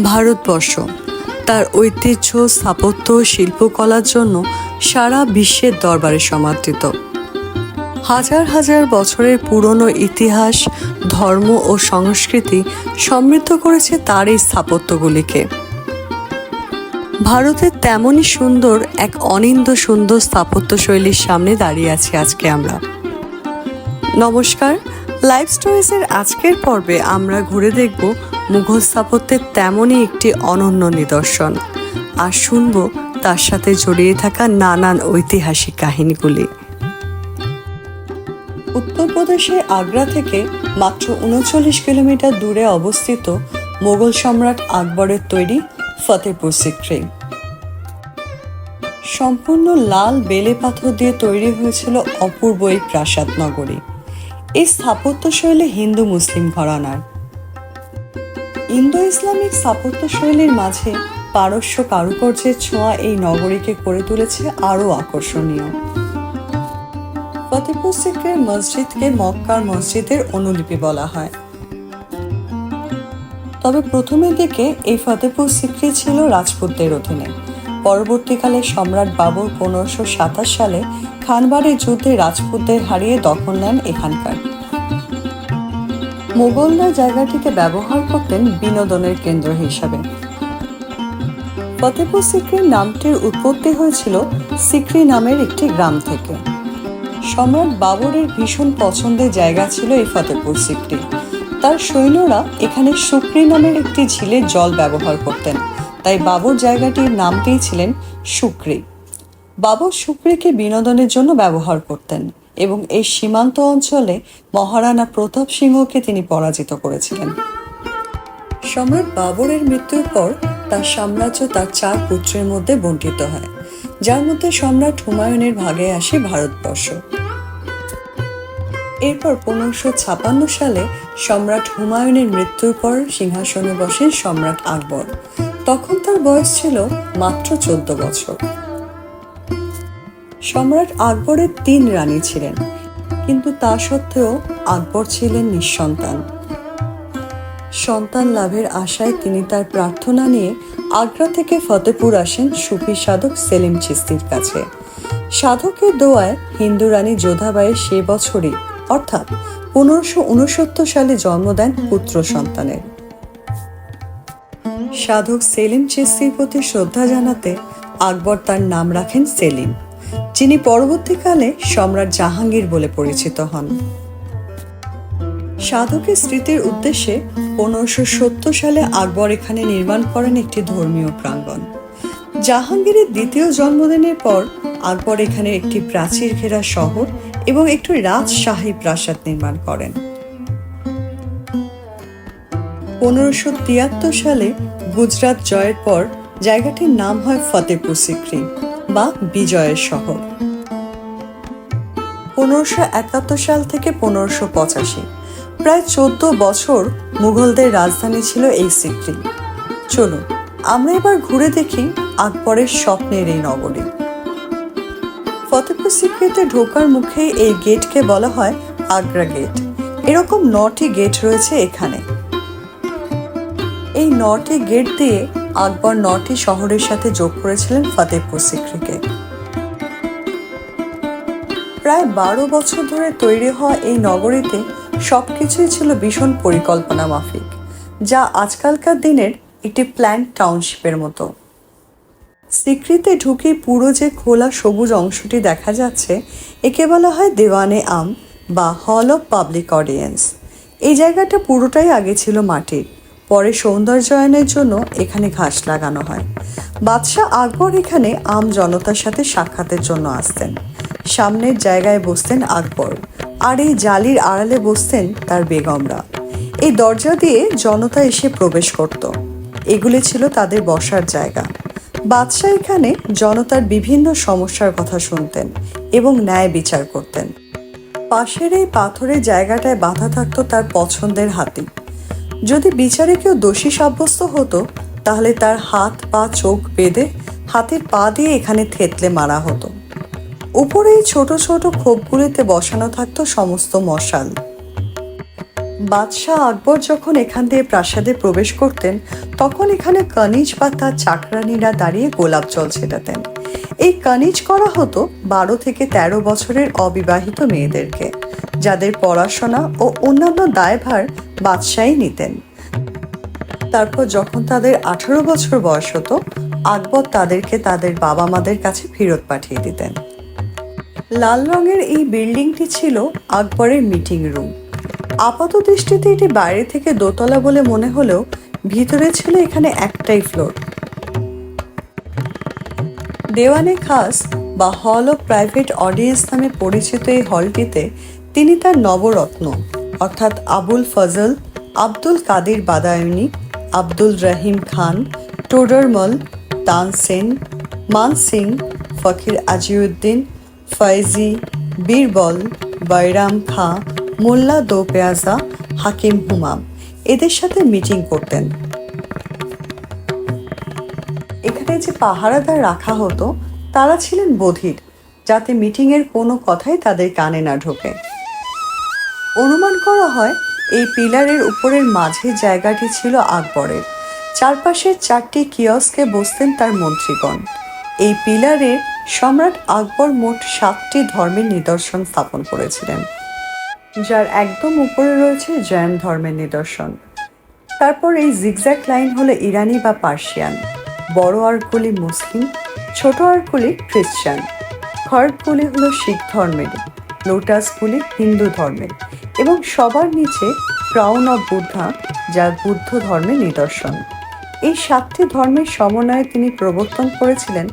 ভারতবর্ষ। তার ঐতিহ্য, স্থাপত্য শিল্পকলার জন্য সারা বিশ্বের দরবারে সমাদৃত। হাজার হাজার বছরের পুরনো ইতিহাস, ধর্ম ও সংস্কৃতি সমৃদ্ধ করেছে তার এই স্থাপত্যগুলিকে। ভারতের তেমনই সুন্দর এক অনিন্দ সুন্দর স্থাপত্য শৈলীর সামনে দাঁড়িয়ে আছি আজকে আমরা। নমস্কার। লাইভ স্টোরিজের আজকের পর্বে আমরা ঘুরে দেখব মুঘল স্থাপত্যের তেমনই একটি অনন্য নিদর্শন। আর শুনব তার সাথে জড়িয়ে থাকা নানান ঐতিহাসিক কাহিনীগুলি। উত্তরপ্রদেশের আগ্রা থেকে মাত্র উনচল্লিশ কিলোমিটার দূরে অবস্থিত মোগল সম্রাট আকবরের তৈরি ফতেপুর সিক্রি। সম্পূর্ণ লাল বেলে পাথর দিয়ে তৈরি হয়েছিল অপূর্ব এই প্রাসাদ নগরী। এই স্থাপত্য শৈলী হিন্দু মুসলিম ঘরানার। ইন্দো ইসলামিক স্থাপত্য শৈলীর মাঝে পারস্য কারুকার্যের ছোঁয়া এই নগরীকে করে তুলেছে আরও আকর্ষণীয়। ফতেপুর সিক্রির মসজিদকে মক্কার মসজিদের অনুলিপি বলা হয়। তবে প্রথমের দিকে এই ফতেপুর সিক্রি ছিল রাজপুতদের অধীনে। পরবর্তীকালে সম্রাট বাবর পনেরোশো সাতাশ সালে খানবাড়ির যুদ্ধে রাজপুতদের হারিয়ে দখল নেন এখানকার। মোগলরা জায়গাটিকে ব্যবহার করতেন বিনোদনের কেন্দ্র হিসাবে। ফতেপুর সিক্রির নামটির উৎপত্তি হয়েছিল সিক্রি নামের একটি গ্রাম থেকে। সম্রাট বাবরের ভীষণ পছন্দের জায়গা ছিল এই ফতেপুর সিক্রি। তার সৈন্যরা এখানে সুক্রি নামের একটি ঝিলে জল ব্যবহার করতেন। তাই বাবর জায়গাটির নাম দিয়েছিলেন সুক্রি। বাবর সুক্রিকে বিনোদনের জন্য ব্যবহার করতেন এবং এই সীমান্ত অঞ্চলে মহারানা প্রতাপ সিংহকে তিনি পরাজিত করেছিলেন। সম্রাট বাবরের মৃত্যুর পর তার সাম্রাজ্য তার চার পুত্রের মধ্যে বন্টিত হয়, যার মধ্যে সম্রাট হুমায়ুনের ভাগে আসে ভারতবর্ষ। এরপর পনেরোশো ছাপান্ন সালে সম্রাট হুমায়ুনের মৃত্যুর পর সিংহাসনে বসেন সম্রাট আকবর। তখন তার বয়স ছিল মাত্র চোদ্দ বছর। সম্রাট আকবরের তিন রানী ছিলেন, কিন্তু তা সত্ত্বেও আকবর ছিলেন নিঃসন্তান। সন্তান লাভের আশায় তিনি তার প্রার্থনা নিয়ে আগ্রা থেকে ফতেপুর আসেন সুফি সাধক সেলিম চিস্তির কাছে। সাধকের দোয়ায় হিন্দু রানী যোধাবাইয়ের সে বছরই, অর্থাৎ পনেরোশো সালে জন্ম দেন পুত্র সন্তানের। সাধক সেলিম চিস্তির প্রতি শ্রদ্ধা জানাতে আকবর তার নাম রাখেন সেলিম, যিনি পরবর্তীকালে সম্রাট জাহাঙ্গীর বলে পরিচিত হন। সাধকের স্মৃতির উদ্দেশ্যে পনেরোশো সত্তর সালে আকবর এখানে নির্মাণ করেন একটি ধর্মীয় প্রাঙ্গণ। জাহাঙ্গীরের দ্বিতীয় জন্মদিনের পর আকবর এখানে একটি প্রাচীর ঘেরা শহর এবং একটি রাজশাহী প্রাসাদ নির্মাণ করেন। পনেরোশো তিয়াত্তর সালে গুজরাট জয়ের পর জায়গাটির নাম হয় ফতেপুর সিক্রি বা বিজয়ের শহর। পনেরোশো একাত্তর সাল থেকে পনেরোশো পঁচাশি। প্রায় চোদ্দ বছর মুঘলদের রাজধানী ছিল এই সিক্রি। চলুন, আমরা এবার ঘুরে দেখি আকবরের স্বপ্নের এই নগরী। ফতেপুর সিক্রিতে ঢোকার মুখে এই গেটকে বলা হয় আগ্রা গেট। এরকম নটি গেট রয়েছে এখানে। এই নটি গেট দিয়ে আকবর নটি শহরের সাথে যোগ করেছিলেন ফতেপুর সিক্রিকে। প্রায় বারো বছর ধরে তৈরি হওয়া এই নগরীতে সবকিছুই ছিল ভীষণ পরিকল্পনা মাফিক, যা আজকালকার দিনের একটি প্ল্যান টাউনশিপের মতো। সিক্রিতে ঢুকে পুরো যে খোলা সবুজ অংশটি দেখা যাচ্ছে, একে বলা হয় দেওয়ানে আম বা হল অফ পাবলিক অডিয়েন্স। এই জায়গাটা পুরোটাই আগে ছিল মাটির। পরে সৌন্দর্যায়নের জন্য এখানে ঘাস লাগানো হয়। বাদশাহ আকবর এখানে আম জনতার সাথে সাক্ষাতের জন্য আসতেন। সামনের জায়গায় বসতেন আকবর আর এই জালির আড়ালে বসতেন তার বেগমরা। এই দরজা দিয়ে জনতা এসে প্রবেশ করত। এগুলি ছিল তাদের বসার জায়গা। বাদশাহ এখানে জনতার বিভিন্ন সমস্যার কথা শুনতেন এবং ন্যায় বিচার করতেন। পাশের এই পাথরের জায়গাটায় বাধা থাকতো তার পছন্দের হাতি। যদি বিচারে কেউ দোষী সাব্যস্ত হতো, তাহলে তার হাত, পা, চোখ বেঁধে হাতের পা দিয়ে এখানে থেতলে মারা হতো। উপরে এই ছোট ছোট খোপগুলিতে বসানো থাকতো সমস্ত মশাল। বাদশাহ আকবর যখন এখান দিয়ে প্রাসাদে প্রবেশ করতেন, তখন এখানে কানিজ বা তার চাকরানিরা দাঁড়িয়ে গোলাপ জল ছেটাতেন। এই কানিজ করা হতো বারো থেকে ১৩ বছরের অবিবাহিত মেয়েদেরকে, যাদের পড়াশোনা ও অন্যান্য দায়ভার বাদশাহী নিতেন। তারপর যখন তাদের আঠারো বছর বয়স হতো, আকবর তাদেরকে তাদের বাবা মাদের কাছে ফেরত পাঠিয়ে দিতেন। লাল রঙের এই বিল্ডিংটি ছিল আকবরের মিটিং রুম। আপাত দৃষ্টিতে এটি বাইরে থেকে দোতলা বলে মনে হলেও ভিতরে ছিল এখানে একটাই ফ্লোর। দেওয়ানে খাস বা হল অফ প্রাইভেট অডিয়েন্স নামে পরিচিত এই হলটিতে তিনি তার নবরত্ন অর্থাৎ আবুল ফজল, আব্দুল কাদির বাদায়নি, আব্দুল রহিম খান, টোডরমল তানসেন মান সিং, ফকির আজিউদ্দিন, ফয়জি, বীরবল, বৈরাম খাঁ, মোল্লা দো পেয়াজা হাকিম হুমাম এদের সাথে মিটিং করতেন। এখানে যে পাহারাদার রাখা হতো, তারা ছিলেন বধির, যাতে মিটিংয়ের কোনো কথাই তাদের কানে না ঢোকে। অনুমান করা হয়, এই পিলারের উপরের মাঝে জায়গাটি ছিল আকবরের। চারপাশের চারটি কিয়স্কে বসতেন তার মন্ত্রীগণ। এই পিলারে সম্রাট আকবর মোট সাতটি ধর্মের নিদর্শন স্থাপন করেছিলেন, যার একদম উপরে রয়েছে জৈন ধর্মের নিদর্শন। তারপর এই জিগজ্যাক লাইন হলো ইরানি বা পার্সিয়ান, বড় আর্কগুলি মুসলিম, ছোট আর্টগুলি খ্রিস্টান। খড়গুলি হলো শিখ ধর্মের, লোটাসগুলি হিন্দু ধর্মের। এবং সবার নিচে ক্রাউন অফ বুদ্ধা যা বুদ্ধ ধর্মের নিদর্শন। এই সাতটি ধর্মের সমন্বয়ে তিনি প্রবর্তন করেছিলেন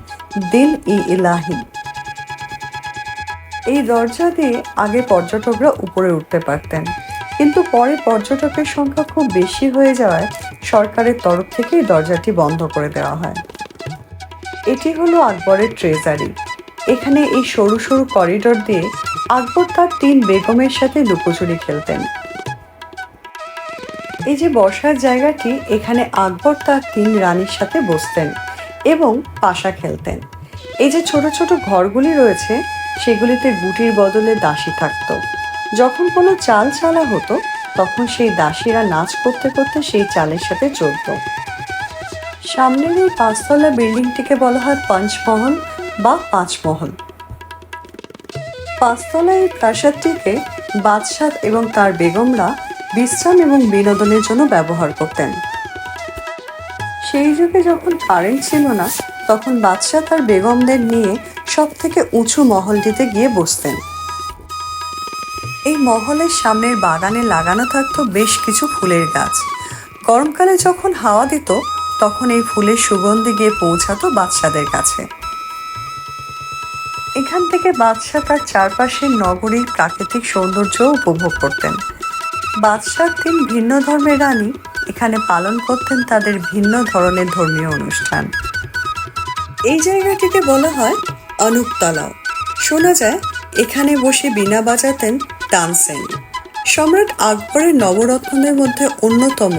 দিল ই ইলাহি। এই দরজা দিয়ে আগে পর্যটকরা উপরে উঠতে পারতেন। কিন্তু পরে পর্যটকের সংখ্যা খুব বেশি হয়ে যাওয়ায় সরকারের তরফ থেকে দরজাটি বন্ধ করে দেওয়া হয়। এটি হলো আকবরের ট্রেজারি। এখানে এই সরু সরু করিডোর দিয়ে আকবর তার তিন বেগমের সাথে লুকোচুরি খেলতেন। এই যে বসার জায়গাটি, এখানে আকবর তার তিন রানীর সাথে বসতেন এবং পাশা খেলতেন। এই যে ছোট ছোট ঘরগুলি রয়েছে, সেগুলিতে গুটির বদলে দাসী থাকতো। যখন কোনো চাল চালা হতো, তখন সেই দাসীরা নাচ করতে করতে সেই চালের সাথে চলত। সামনের এই পাঁচতলা বিল্ডিংটিকে বলা হয় পঞ্চমহল। বা পাঁচমহল পাঁচতলা এই প্রাসাদটিকে বাদশাহ এবং তার বেগমরা বিশ্রাম এবং বিনোদনের জন্য ব্যবহার করতেন। সেই যুগে যখন কারেন্ট ছিল না, তখন বাদশাহ তার বেগমদের নিয়ে সব থেকে উঁচু মহলটিতে গিয়ে বসতেন। এই মহলের সামনের বাগানে লাগানো থাকতো বেশ কিছু ফুলের গাছ। গরমকালে যখন হাওয়া দিত, তখন এই ফুলের সুগন্ধি গিয়ে পৌঁছাতো বাদশাদের কাছে। এখান থেকে বাদশাহ তার চারপাশের নগরীর প্রাকৃতিক সৌন্দর্য উপভোগ করতেন। বাদশাহ তিন ভিন্ন ধর্মের রানী, এখানে পালন করতেন তাদের ভিন্ন ধরনের ধর্মীয় অনুষ্ঠান। এই জায়গাটিকে বলা হয় অনুপতলাও। শোনা যায়, এখানে বসে বীণা বাজাতেন তানসেন। সম্রাট আকবরের নবরত্নদের মধ্যে অন্যতম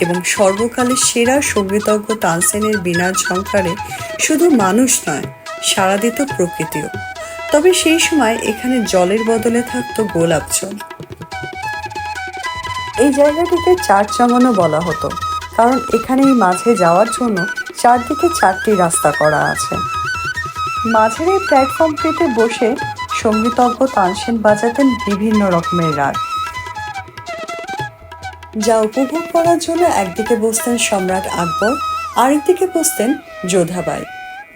এবং সর্বকালের সেরা সঙ্গীতজ্ঞ তানসেনের বীণার ঝঙ্কারে শুধু মানুষ নয় সাড়া দিত প্রকৃতিও। তবে সেই সময় এখানে জলের বদলে থাকতো গোলাপ জল। এই জায়গাটিকে চার চামানো বলা হতো, কারণ এখানে এই মাঝে যাওয়ার জন্য চারদিকে চারটি রাস্তা করা আছে। মাঝের এই প্ল্যাটফর্মটিতে বসে সঙ্গীতজ্ঞ তানসেন বাজাতেন বিভিন্ন রকমের রাগ। যা উপভোগ করার জন্য একদিকে বসতেন সম্রাট আকবর, আরেকদিকে বসতেন যোধাবাই।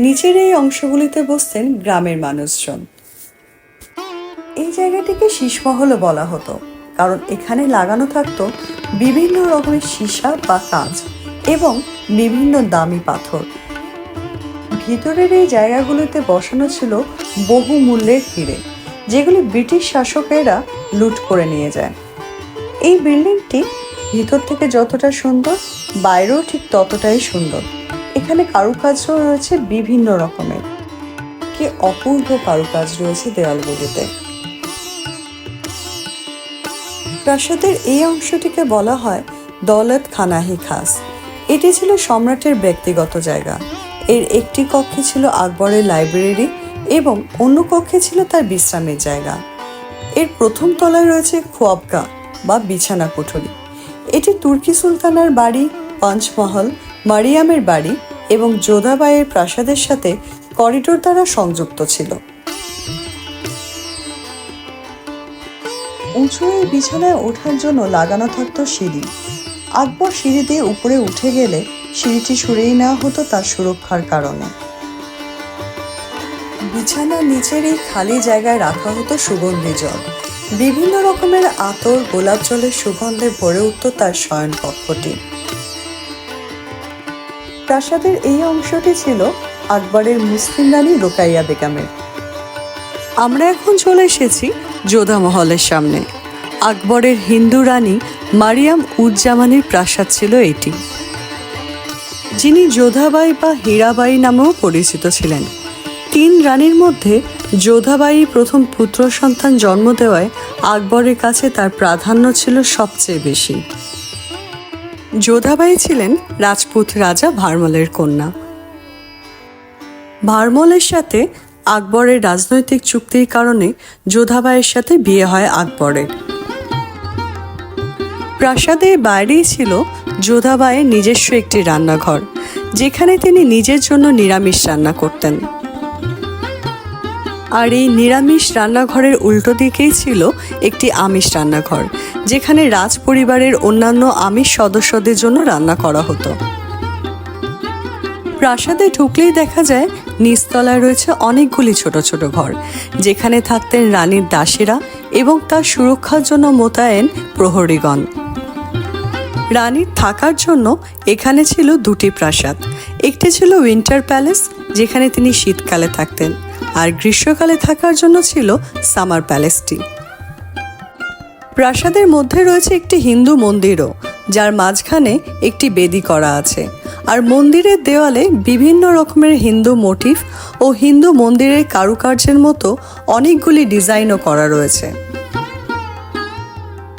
নিচের এই অংশগুলিতে বসতেন গ্রামের মানুষজন। এই জায়গাটিকে শীষমহলও বলা হতো, কারণ এখানে লাগানো থাকতো বিভিন্ন রকমের সীসা বা কাঁচ এবং বিভিন্ন দামি পাথর। ভিতরের এই জায়গাগুলোতে বসানো ছিল বহু মূল্যের হিরে, যেগুলি ব্রিটিশ শাসকেরা লুট করে নিয়ে যায়। এই বিল্ডিংটি ভিতর থেকে যতটা সুন্দর, বাইরেও ঠিক ততটাই সুন্দর। এখানে কারুকাজও রয়েছে বিভিন্ন রকমের। কি অপূর্ব কারুকাজ রয়েছে দেওয়ালগুলিতে প্রাসাদের এই অংশটিকে বলা হয় দৌলত খানাহি খাস। এটি ছিল সম্রাটের ব্যক্তিগত জায়গা। এর একটি কক্ষে ছিল আকবরের লাইব্রেরি এবং অন্য কক্ষে ছিল তার বিশ্রামের জায়গা। এর প্রথম তলায় রয়েছে খোয়াবগা বা বিছানা কুঠুরি। এটি তুর্কি সুলতানার বাড়ি, পঞ্চমহল মারিয়ামের বাড়ি এবং যোধাবাইয়ের প্রাসাদের সাথে করিডোর দ্বারা সংযুক্ত ছিল। উঁচু এই বিছানায় ওঠার জন্য লাগানো থাকতো সিঁড়ি। আকবর সিঁড়ি দিয়ে উপরে উঠে গেলে সিঁড়িটি সরিয়ে নেওয়া হতো তার সুরক্ষার কারণে। বিছানার নিচের এই খালি জায়গায় রাখা হতো সুগন্ধি জল। বিভিন্ন রকমের আতর, গোলাপ জলের সুগন্ধে ভরে উঠত তার শয়ন কক্ষটি প্রাসাদের এই অংশটি ছিল আকবরের মুসলিম রানী রোকাইয়া বেগমের। আমরা এখন চলে এসেছি যোধা মহলের সামনে। আকবরের হিন্দু রানী মারিয়াম উজ্জামানির প্রাসাদ ছিল এটি। যিনি যোধাবাই বা হীরাবাই নামেও পরিচিত ছিলেন। তিন রানীর মধ্যে যোধাবাই প্রথম পুত্র সন্তান জন্ম দেওয়ায় আকবরের কাছে তার প্রাধান্য ছিল সবচেয়ে বেশি। যোধাবাই ছিলেন রাজপুত রাজা ভারমলের কন্যা। ভারমলের সাথে আকবরের রাজনৈতিক চুক্তির কারণে যোধাবাইয়ের সাথে বিয়ে হয় আকবরের। প্রাসাদের বাইরেই ছিল যোধাবাইয়ের নিজস্ব একটি রান্নাঘর, যেখানে তিনি নিজের জন্য নিরামিষ রান্না করতেন। আর এই নিরামিষ রান্নাঘরের উল্টো দিকেই ছিল একটি আমিষ রান্নাঘর, যেখানে রাজ পরিবারের অন্যান্য আমিষ সদস্যদের জন্য রান্না করা হতো। প্রাসাদে ঢুকলেই দেখা যায় নিচতলায় রয়েছে অনেকগুলি ছোট ছোট ঘর, যেখানে থাকতেন রানীর দাসীরা এবং তার সুরক্ষার জন্য মোতায়েন প্রহরীগণ। রানীর থাকার জন্য এখানে ছিল দুটি প্রাসাদ, একটি ছিল উইন্টার প্যালেস, যেখানে তিনি শীতকালে থাকতেন। আর গ্রীষ্মকালে থাকার জন্য ছিল সামার প্যালেসটি প্রাসাদের মধ্যে রয়েছে একটি হিন্দু মন্দিরও, যার মাঝখানে একটি বেদি করা আছে। আর মন্দিরের দেওয়ালে বিভিন্ন রকমের হিন্দু মোটিভ ও হিন্দু মন্দিরের কারুকার্যের মতো অনেকগুলি ডিজাইনও করা রয়েছে।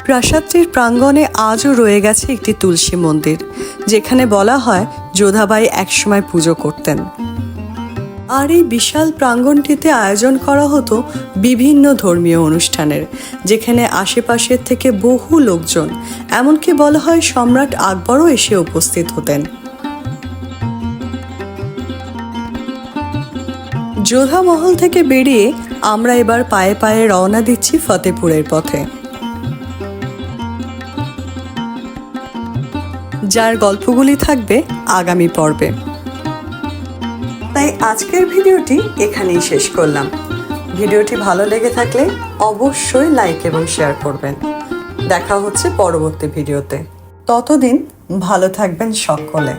প্রাসাদটির প্রাঙ্গণে আজও রয়ে গেছে একটি তুলসী মন্দির, যেখানে বলা হয় যোধাবাই একসময় পুজো করতেন। আর এই বিশাল প্রাঙ্গণটিতে আয়োজন করা হতো বিভিন্ন ধর্মীয় অনুষ্ঠানের, যেখানে আশেপাশের থেকে বহু লোকজন, এমনকি বলা হয় সম্রাট আকবরও এসে উপস্থিত হতেন। যোধা মহল থেকে বেরিয়ে আমরা এবার পায়ে পায়ে রওনা দিচ্ছি ফতেপুরের পথে। যার গল্পগুলি থাকবে আগামী পর্বে। তাই আজকের ভিডিওটি এখানেই শেষ করলাম। ভিডিওটি ভালো লেগে থাকলে অবশ্যই লাইক এবং শেয়ার করবেন। দেখা হচ্ছে পরবর্তী ভিডিওতে। ততদিন ভালো থাকবেন সকলে।